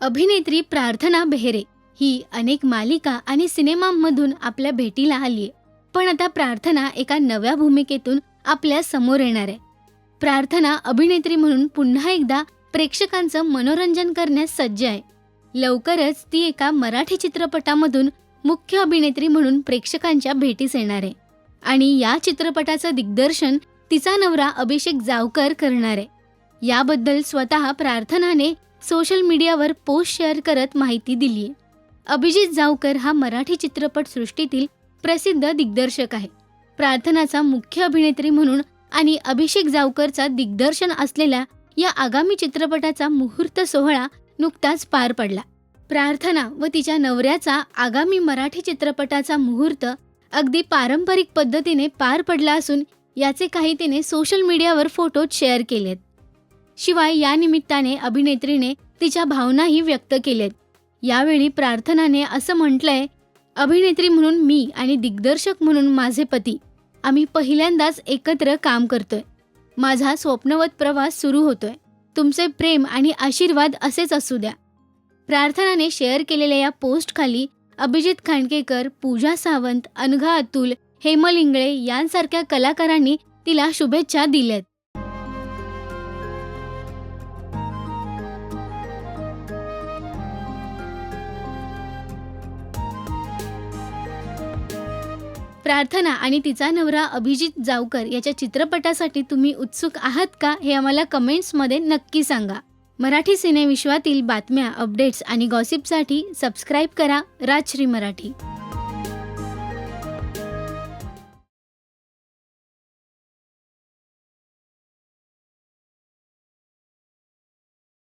अभिनेत्री प्रार्थना बेहरे ही अनेक मालिका आणि सिनेमांमधून आपल्या भेटीला आलीये. पण आता प्रार्थना एका नव्या भूमिकेतून आपल्यासमोर येणार आहे. प्रार्थना अभिनेत्री म्हणून पुन्हा एकदा प्रेक्षकांचं मनोरंजन करण्यास सज्ज आहे. लवकरच ती एका मराठी चित्रपटामधून मुख्य अभिनेत्री म्हणून प्रेक्षकांच्या भेटीस येणार आहे. आणि या चित्रपटाचं दिग्दर्शन तिचा नवरा अभिषेक जावकर करणार आहे. याबद्दल स्वतः प्रार्थनाने सोशल मीडियावर पोस्ट शेअर करत माहिती दिली अभिजित जावकर हा मराठी चित्रपटसृष्टीतील प्रसिद्ध दिग्दर्शक आहे. प्रार्थनाचा मुख्य अभिनेत्री म्हणून आणि अभिषेक जावकरचा दिग्दर्शन असलेल्या या आगामी चित्रपटाचा मुहूर्त सोहळा नुकताच पार पडला. प्रार्थना व तिच्या नवऱ्याचा आगामी मराठी चित्रपटाचा मुहूर्त अगदी पारंपरिक पद्धतीने पार पडला असून याचे काही तिने सोशल मीडियावर फोटोत शेअर केलेत. शिवाय या निमित्ताने अभिनेत्रीने तिच्या भावनाही व्यक्त केल्यात यावेळी प्रार्थनाने असं म्हटलंय अभिनेत्री म्हणून मी आणि दिग्दर्शक म्हणून माझे पती आम्ही पहिल्यांदाच एकत्र काम करतोय. माझा स्वप्नवत प्रवास सुरू होतोय. तुमचे प्रेम आणि आशीर्वाद असेच असू द्या. प्रार्थनाने शेअर केलेल्या या पोस्टखाली अभिजित खांडकेकर पूजा सावंत अनघा अतुल हेमलिंगळे यांसारख्या कलाकारांनी तिला शुभेच्छा दिल्यात. प्रार्थना आणि तिचा नवरा अभिजित जावकर याच्या चित्रपटासाठी तुम्ही उत्सुक आहात का हे आम्हाला कमेंट्समध्ये नक्की सांगा. मराठी सिनेविश्वातील बातम्या अपडेट्स आणि गॉसिपसाठी सबस्क्राईब करा राजश्री मराठी.